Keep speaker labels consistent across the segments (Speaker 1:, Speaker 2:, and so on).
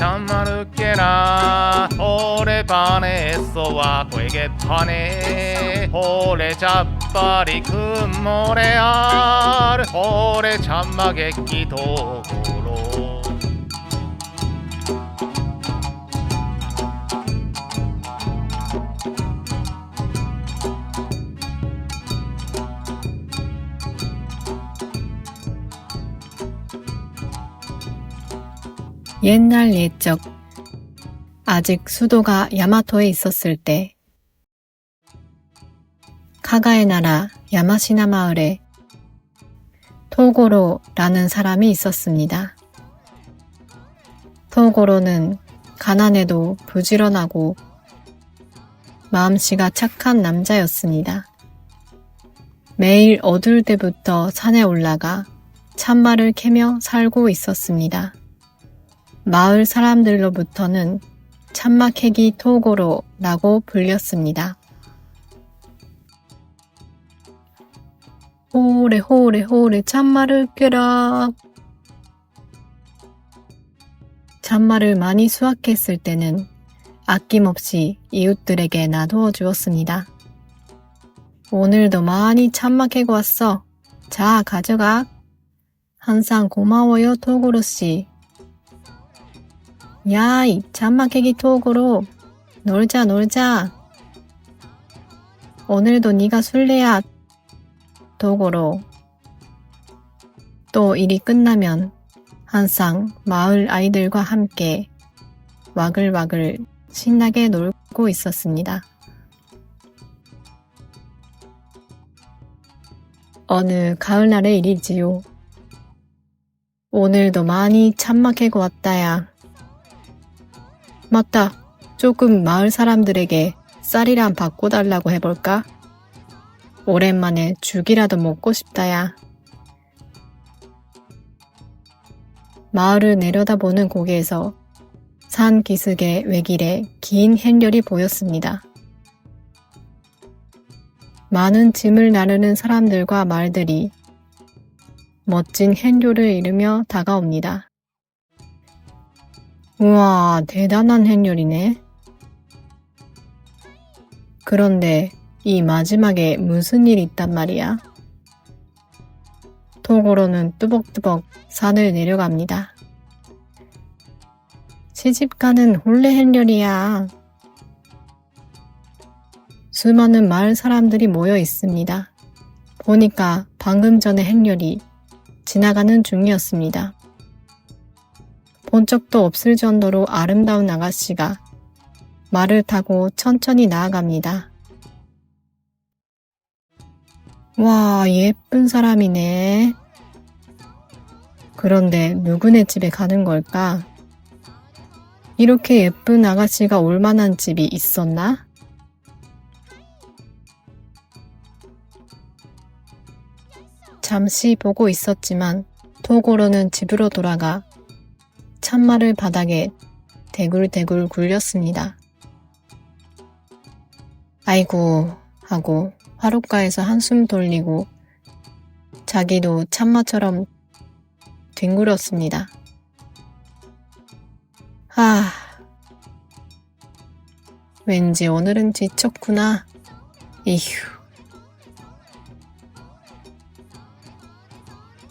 Speaker 1: 오래 오래 참말을 깨라 오래 반했어와 되게 파네 오래 잡발이 금모래알 오래 참마게 기도고로
Speaker 2: 옛날 옛적 아직 수도가 야마토에 있었을 때 카가의 나라 야마시나 마을에 토고로라는 사람이 있었습니다. 토고로는 가난해도 부지런하고 마음씨가 착한 남자였습니다. 매일 어두울 때부터 산에 올라가 찬말을 캐며 살고 있었습니다. 마을 사람들로부터는 참마캐기 토고로라고 불렸습니다. 호래 호래 호래 참말을 꾀라. 참말을 많이 수확했을 때는 아낌없이 이웃들에게 나누어 주었습니다. 오늘도 많이 참마 캐고 왔어. 자, 가져가. 항상 고마워요, 토고로 씨. 야, 이 잔막애기 톡으로 놀자 놀자. 오늘도 네가 술래야. 도고로. 또 일이 끝나면 항상 마을 아이들과 함께 와글와글 신나게 놀고 있었습니다. 어느 가을날의 일이지요. 오늘도 많이 참마 캐고 왔다야. 맞다. 조금 마을 사람들에게 쌀이랑 바꿔달라고 해볼까? 오랜만에 죽이라도 먹고 싶다야. 마을을 내려다보는 고개에서 산 기슭의 외길에 긴 햇렬이 보였습니다. 많은 짐을 나르는 사람들과 말들이 멋진 햇렬을 이루며 다가옵니다. 우와, 대단한 햇렬이네. 그런데 이 마지막에 무슨 일이 있단 말이야? 토고로는 뚜벅뚜벅 산을 내려갑니다. 시집가는 홀레 햇렬이야. 수많은 마을 사람들이 모여 있습니다. 보니까 방금 전에 햇렬이 지나가는 중이었습니다. 본 적도 없을 정도로 아름다운 아가씨가 말을 타고 천천히 나아갑니다. 와, 예쁜 사람이네. 그런데 누구네 집에 가는 걸까? 이렇게 예쁜 아가씨가 올 만한 집이 있었나? 잠시 보고 있었지만 토고로는 집으로 돌아가 찬말을 바닥에 대굴대굴 굴렸습니다. 아이고 하고 화롯가에서 한숨 돌리고 자기도 참마처럼 뒹굴었습니다. 아, 왠지 오늘은 지쳤구나. 이휴.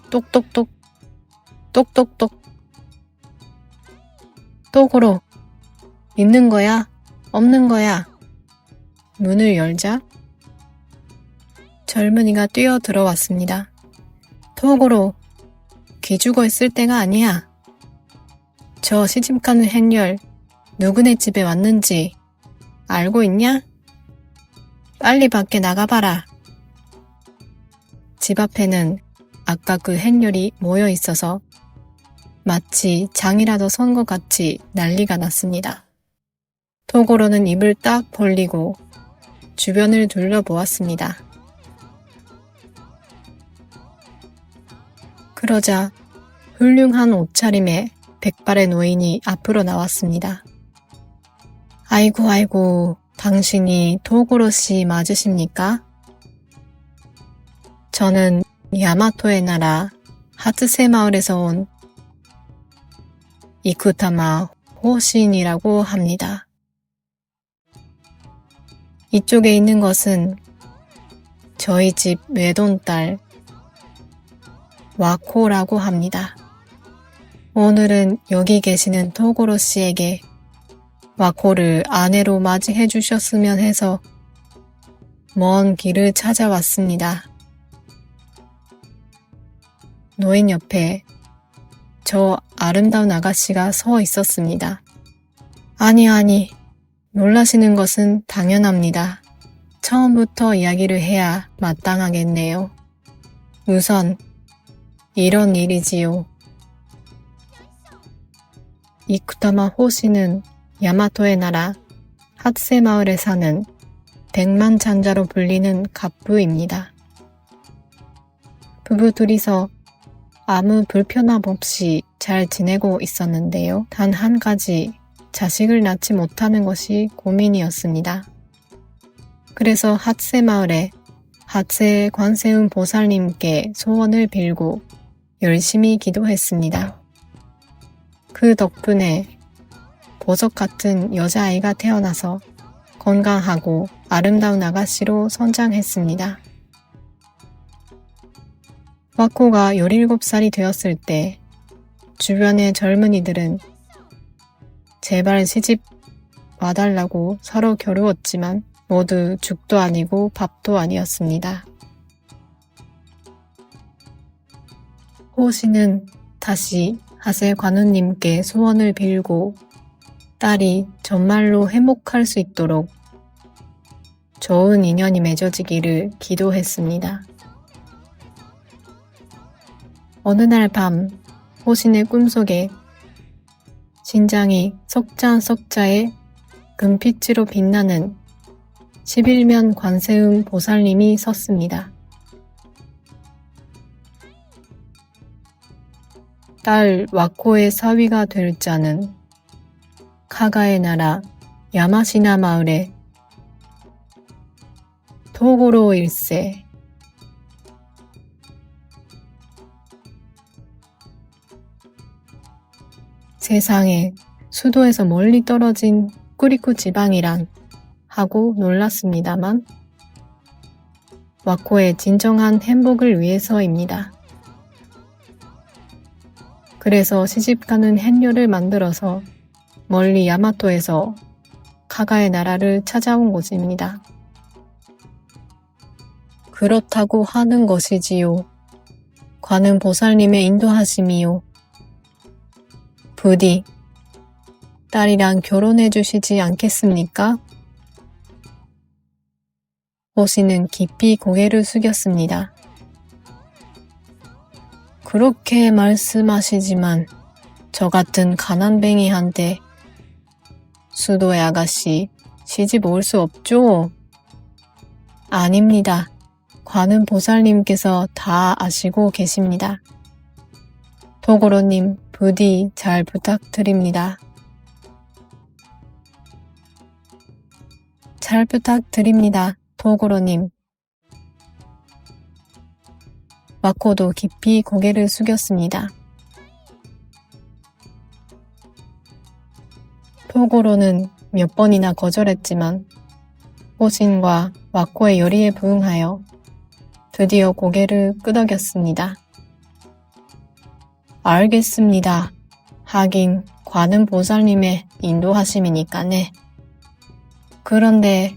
Speaker 2: 똑똑똑, 똑똑똑. 똑으로. 있는 거야? 없는 거야? 문을 열자 젊은이가 뛰어 들어왔습니다. 톡으로 귀죽어 있을 때가 아니야. 저 시집가는 햇렬 누구네 집에 왔는지 알고 있냐? 빨리 밖에 나가봐라. 집 앞에는 아까 그 햇렬이 모여 있어서 마치 장이라도 선 것 같이 난리가 났습니다. 토고로는 입을 딱 벌리고 주변을 둘러보았습니다. 그러자 훌륭한 옷차림의 백발의 노인이 앞으로 나왔습니다. 아이고 아이고 당신이 토고로 씨 맞으십니까? 저는 야마토의 나라 하츠세 마을에서 온 이쿠타마 호신이라고 합니다. 이쪽에 있는 것은 저희 집 외동딸 와코라고 합니다. 오늘은 여기 계시는 토고로 씨에게 와코를 아내로 맞이해 주셨으면 해서 먼 길을 찾아왔습니다. 노인 옆에 저 아름다운 아가씨가 서 있었습니다. 아니, 아니, 놀라시는 것은 당연합니다. 처음부터 이야기를 해야 마땅하겠네요. 우선, 이런 일이지요. 이쿠타마 호시는 야마토의 나라 핫세 마을에 사는 백만 장자로 불리는 갑부입니다. 부부 둘이서 아무 불편함 없이 잘 지내고 있었는데요. 단 한 가지 자식을 낳지 못하는 것이 고민이었습니다. 그래서 핫세 마을에 핫세 관세음 보살님께 소원을 빌고 열심히 기도했습니다. 그 덕분에 보석 같은 여자아이가 태어나서 건강하고 아름다운 아가씨로 성장했습니다. 와코가 17살이 되었을 때 주변의 젊은이들은 제발 시집 와달라고 서로 겨루었지만 모두 죽도 아니고 밥도 아니었습니다. 호 씨는 다시 하세 관우님께 소원을 빌고 딸이 정말로 행복할 수 있도록 좋은 인연이 맺어지기를 기도했습니다. 어느 날 밤 호신의 꿈속에 신장이 석자 석자의 금빛으로 빛나는 11면 관세음 보살님이 섰습니다. 딸 와코의 사위가 될 자는 카가의 나라 야마시나 마을의 토고로 일세 세상에 수도에서 멀리 떨어진 꾸리쿠 지방이란 하고 놀랐습니다만 와코의 진정한 행복을 위해서입니다. 그래서 시집가는 헨료를 만들어서 멀리 야마토에서 카가의 나라를 찾아온 곳입니다. 그렇다고 하는 것이지요. 관은 보살님의 인도하심이요. 부디 딸이랑 결혼해 주시지 않겠습니까? 호시는 깊이 고개를 숙였습니다. 그렇게 말씀하시지만 저 같은 가난뱅이한테 수도의 아가씨 시집 올 수 없죠? 아닙니다. 관은 보살님께서 다 아시고 계십니다. 도고로님 부디 잘 부탁드립니다. 잘 부탁드립니다. 도고로님. 와코도 깊이 고개를 숙였습니다. 토고로는 몇 번이나 거절했지만 호신과 와코의 요리에 부응하여 드디어 고개를 끄덕였습니다. 알겠습니다. 하긴 관은 보살님의 인도하심이니까네. 그런데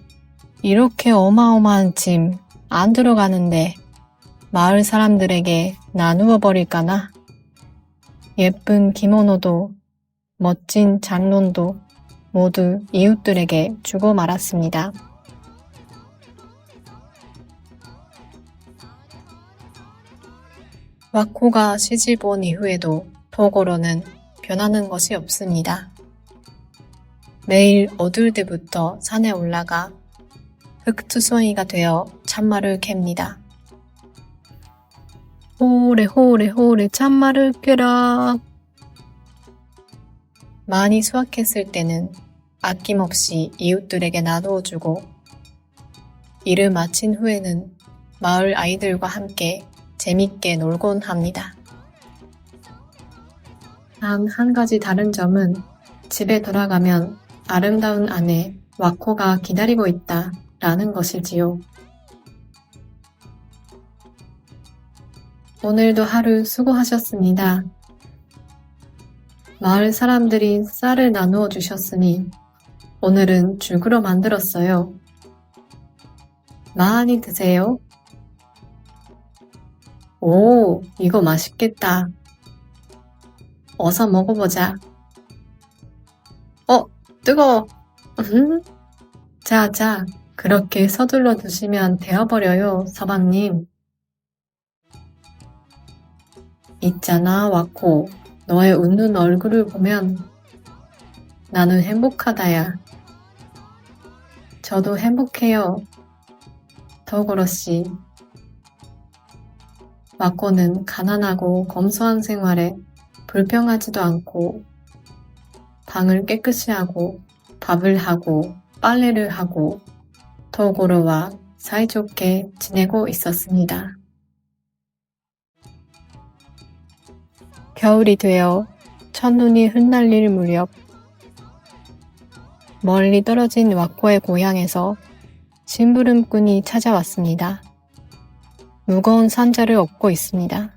Speaker 2: 이렇게 어마어마한 짐 안 들어가는데 마을 사람들에게 나누어 버릴까나? 예쁜 기모노도 멋진 장론도 모두 이웃들에게 주고 말았습니다. 와코가 시집 온 이후에도 토고로는 변하는 것이 없습니다. 매일 어두울 때부터 산에 올라가 흑투성이가 되어 참말을 캡니다. 호래 호래 호래 참말을 깨라. 많이 수확했을 때는 아낌없이 이웃들에게 나누어 주고 일을 마친 후에는 마을 아이들과 함께 재밌게 놀곤 합니다. 단 한 가지 다른 점은 집에 돌아가면 아름다운 아내 와코가 기다리고 있다 라는 것이지요. 오늘도 하루 수고하셨습니다. 마을 사람들이 쌀을 나누어 주셨으니 오늘은 죽으로 만들었어요. 많이 드세요. 오, 이거 맛있겠다. 어서 먹어보자. 어, 뜨거워. 음? 자, 자, 그렇게 서둘러 드시면 되어버려요, 서방님. 있잖아, 와코. 너의 웃는 얼굴을 보면 나는 행복하다야. 저도 행복해요. 씨. 와코는 가난하고 검소한 생활에 불평하지도 않고 방을 깨끗이 하고 밥을 하고 빨래를 하고 토고로와 사이좋게 지내고 있었습니다. 겨울이 되어 첫눈이 흩날릴 무렵 멀리 떨어진 와코의 고향에서 심부름꾼이 찾아왔습니다. 무거운 산자를 업고 있습니다.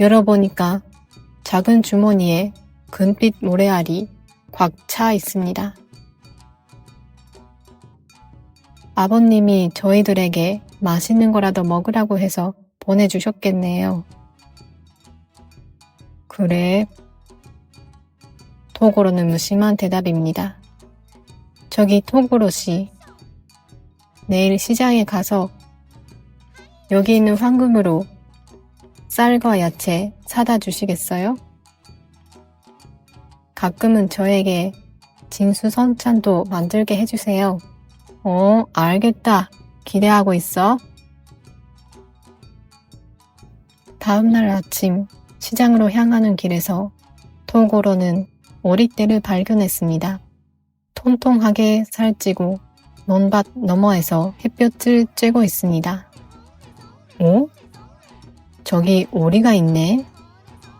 Speaker 2: 열어보니까 작은 주머니에 금빛 모래알이 꽉 차 있습니다. 아버님이 저희들에게 맛있는 거라도 먹으라고 해서 보내주셨겠네요. 그래. 토고로는 무심한 대답입니다. 저기 토고로 씨. 내일 시장에 가서 여기 있는 황금으로 쌀과 야채 사다 주시겠어요? 가끔은 저에게 진수성찬도 만들게 해주세요. 어, 알겠다. 기대하고 있어. 다음날 아침 시장으로 향하는 길에서 토고로는 오리떼를 발견했습니다. 통통하게 살찌고 논밭 너머에서 햇볕을 쬐고 있습니다. 오? 저기 오리가 있네.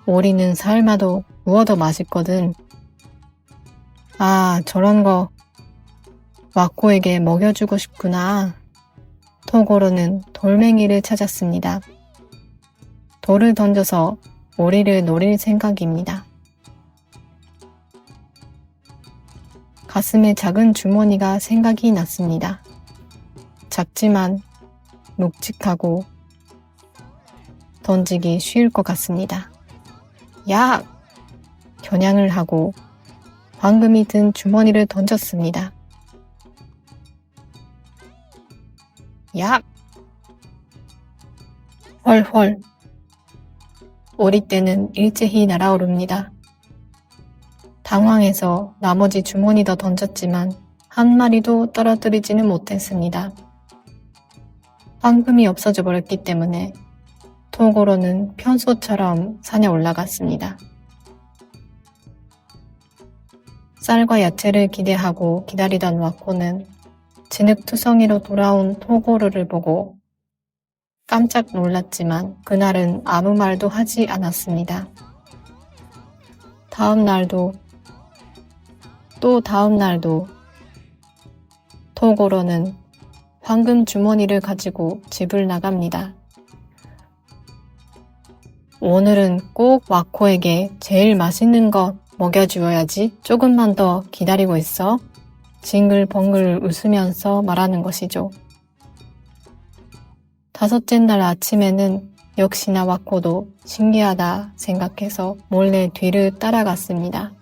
Speaker 2: 오리는 삶아도 구워도 맛있거든. 아, 저런 거 와코에게 먹여주고 싶구나. 토고로는 돌멩이를 찾았습니다. 돌을 던져서 오리를 노릴 생각입니다. 가슴에 작은 주머니가 생각이 났습니다. 작지만 묵직하고 던지기 쉬울 것 같습니다. 야! 겨냥을 하고 황금이 든 주머니를 던졌습니다. 야! 헐헐. 오리떼는 일제히 날아오릅니다. 당황해서 나머지 주머니도 던졌지만 한 마리도 떨어뜨리지는 못했습니다. 황금이 없어져 버렸기 때문에 토고로는 편소처럼 산에 올라갔습니다. 쌀과 야채를 기대하고 기다리던 와코는 진흙투성이로 돌아온 토고로를 보고 깜짝 놀랐지만 그날은 아무 말도 하지 않았습니다. 다음 날도 또 다음 날도 토고로는 황금 주머니를 가지고 집을 나갑니다. 오늘은 꼭 와코에게 제일 맛있는 것 먹여주어야지 조금만 더 기다리고 있어. 징글벙글 웃으면서 말하는 것이죠. 다섯째 날 아침에는 역시나 와코도 신기하다 생각해서 몰래 뒤를 따라갔습니다.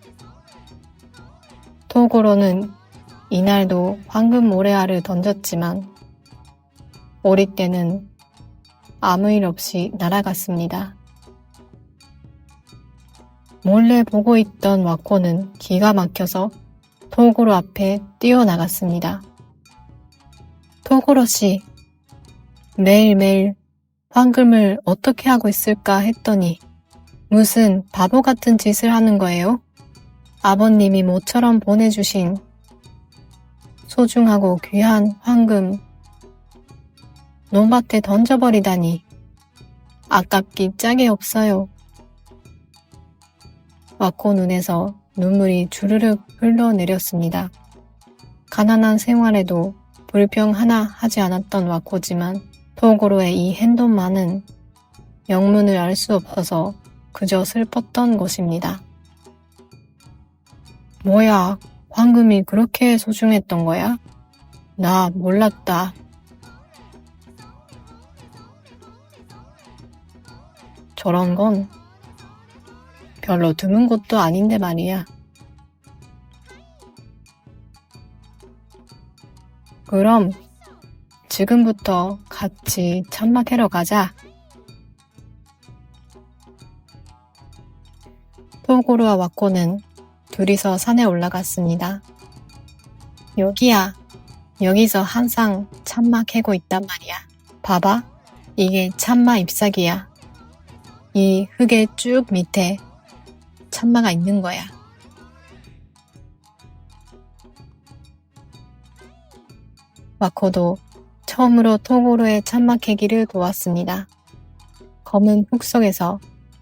Speaker 2: 토고로는 이날도 황금 모래알을 던졌지만 오리떼는 아무 일 없이 날아갔습니다. 몰래 보고 있던 와코는 기가 막혀서 토고로 앞에 뛰어나갔습니다. 토고로 씨, 매일매일 황금을 어떻게 하고 있을까 했더니 무슨 바보 같은 짓을 하는 거예요? 아버님이 모처럼 보내주신 소중하고 귀한 황금 논밭에 던져버리다니 아깝기 짝이 없어요. 와코 눈에서 눈물이 주르륵 흘러내렸습니다. 가난한 생활에도 불평 하나 하지 않았던 와코지만 토고로의 이 행동만은 영문을 알 수 없어서 그저 슬펐던 것입니다. 뭐야, 황금이 그렇게 소중했던 거야? 나 몰랐다. 저런 건 별로 드문 것도 아닌데 말이야. 그럼 지금부터 같이 천막해러 가자. 토고루와 와코는 둘이서 산에 올라갔습니다. 여기야. 여기서 항상 참마 캐고 있단 말이야. 봐봐. 이게 참마 잎사귀야. 이 흙의 쭉 밑에 참마가 있는 거야. 와코도 처음으로 토고로의 참마 캐기를 도왔습니다. 검은 흙 속에서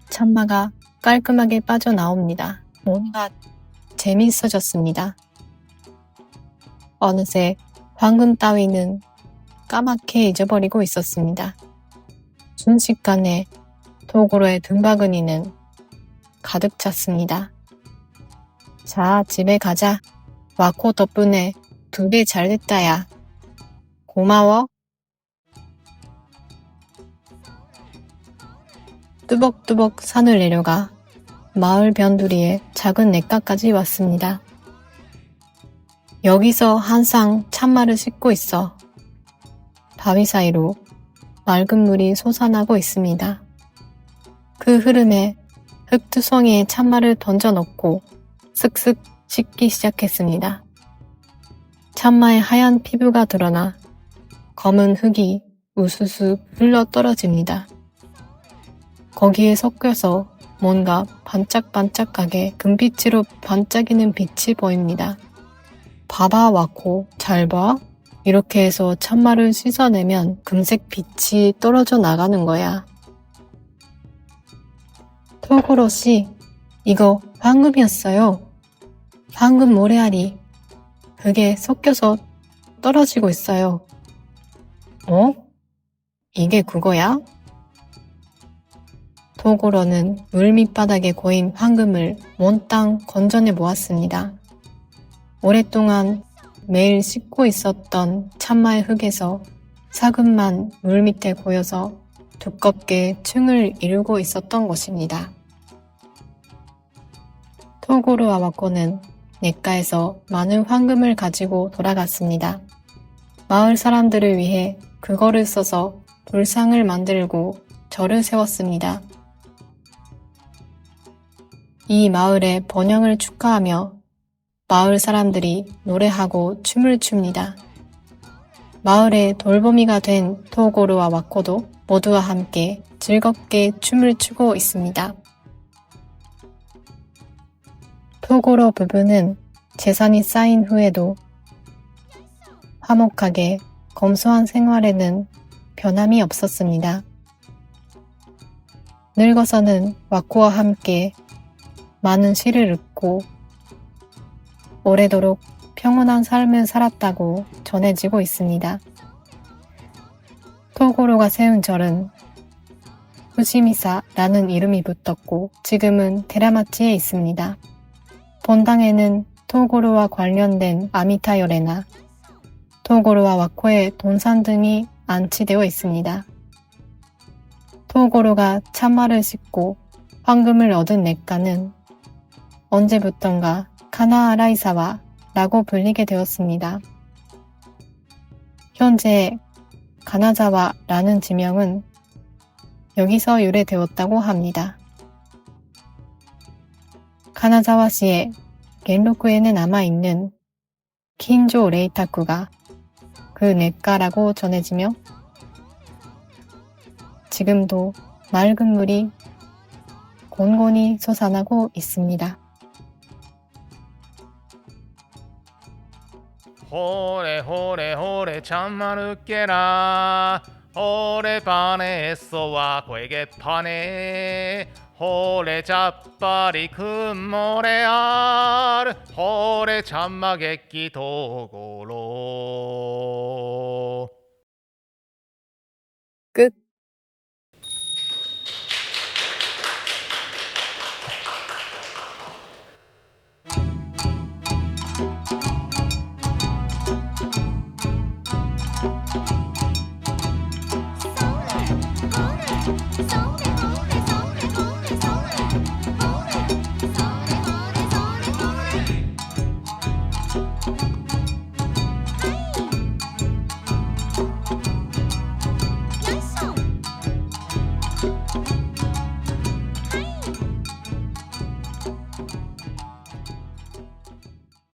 Speaker 2: 참마가 깔끔하게 빠져나옵니다. 뭔가 재밌어졌습니다. 어느새 황금 따위는 까맣게 잊어버리고 있었습니다. 순식간에 토고로의 등바구니는 가득 찼습니다. 자, 집에 가자. 와코 덕분에 두 배 잘 됐다 야. 고마워. 뚜벅뚜벅 산을 내려가 마을 변두리에 작은 냇가까지 왔습니다. 여기서 항상 참말을 씻고 있어. 바위 사이로 맑은 물이 솟아나고 있습니다. 그 흐름에 흙투성이에 참말을 던져 넣고 슥슥 씻기 시작했습니다. 참마의 하얀 피부가 드러나 검은 흙이 우수수 흘러 떨어집니다. 거기에 섞여서 뭔가 반짝반짝하게 금빛으로 반짝이는 빛이 보입니다. 봐봐 왔고 잘 봐. 이렇게 해서 참말을 씻어내면 금색 빛이 떨어져 나가는 거야. 토고로 씨, 이거 황금이었어요. 황금 모래알이 그게 섞여서 떨어지고 있어요. 어? 이게 그거야? 토고로는 물 밑바닥에 고인 황금을 몬땅 건져내 모았습니다. 오랫동안 매일 씻고 있었던 참마의 흙에서 사금만 물 밑에 고여서 두껍게 층을 이루고 있었던 것입니다. 토고르와 와코는 냇가에서 많은 황금을 가지고 돌아갔습니다. 마을 사람들을 위해 그거를 써서 불상을 만들고 절을 세웠습니다. 이 마을의 번영을 축하하며 마을 사람들이 노래하고 춤을 춥니다. 마을의 돌보미가 된 토고르와 와코도 모두와 함께 즐겁게 춤을 추고 있습니다. 토고로 부부는 재산이 쌓인 후에도 화목하게 검소한 생활에는 변함이 없었습니다. 늙어서는 와코와 함께 많은 시를 읽고 오래도록 평온한 삶을 살았다고 전해지고 있습니다. 토고로가 세운 절은 후시미사라는 이름이 붙었고 지금은 테라마치에 있습니다. 본당에는 토고로와 관련된 아미타요레나 토고로와 와코의 돈산 등이 안치되어 있습니다. 토고로가 참말을 씻고 황금을 얻은 냇가는 언제부턴가 카나아라이사와 라고 불리게 되었습니다. 현재 가나자와라는 지명은 여기서 유래되었다고 합니다. 카나자와시의 겐로쿠에는 남아있는 킨조 레이타쿠가 그 냇가라고 전해지며 지금도 맑은 물이 곤곤히 솟아나고 있습니다.
Speaker 1: ほれほれほれちゃんまるけら。ほれパネっそはこえげっぱね。ほれちゃっぱりくんもれある。ほれちゃんまげっきとごろ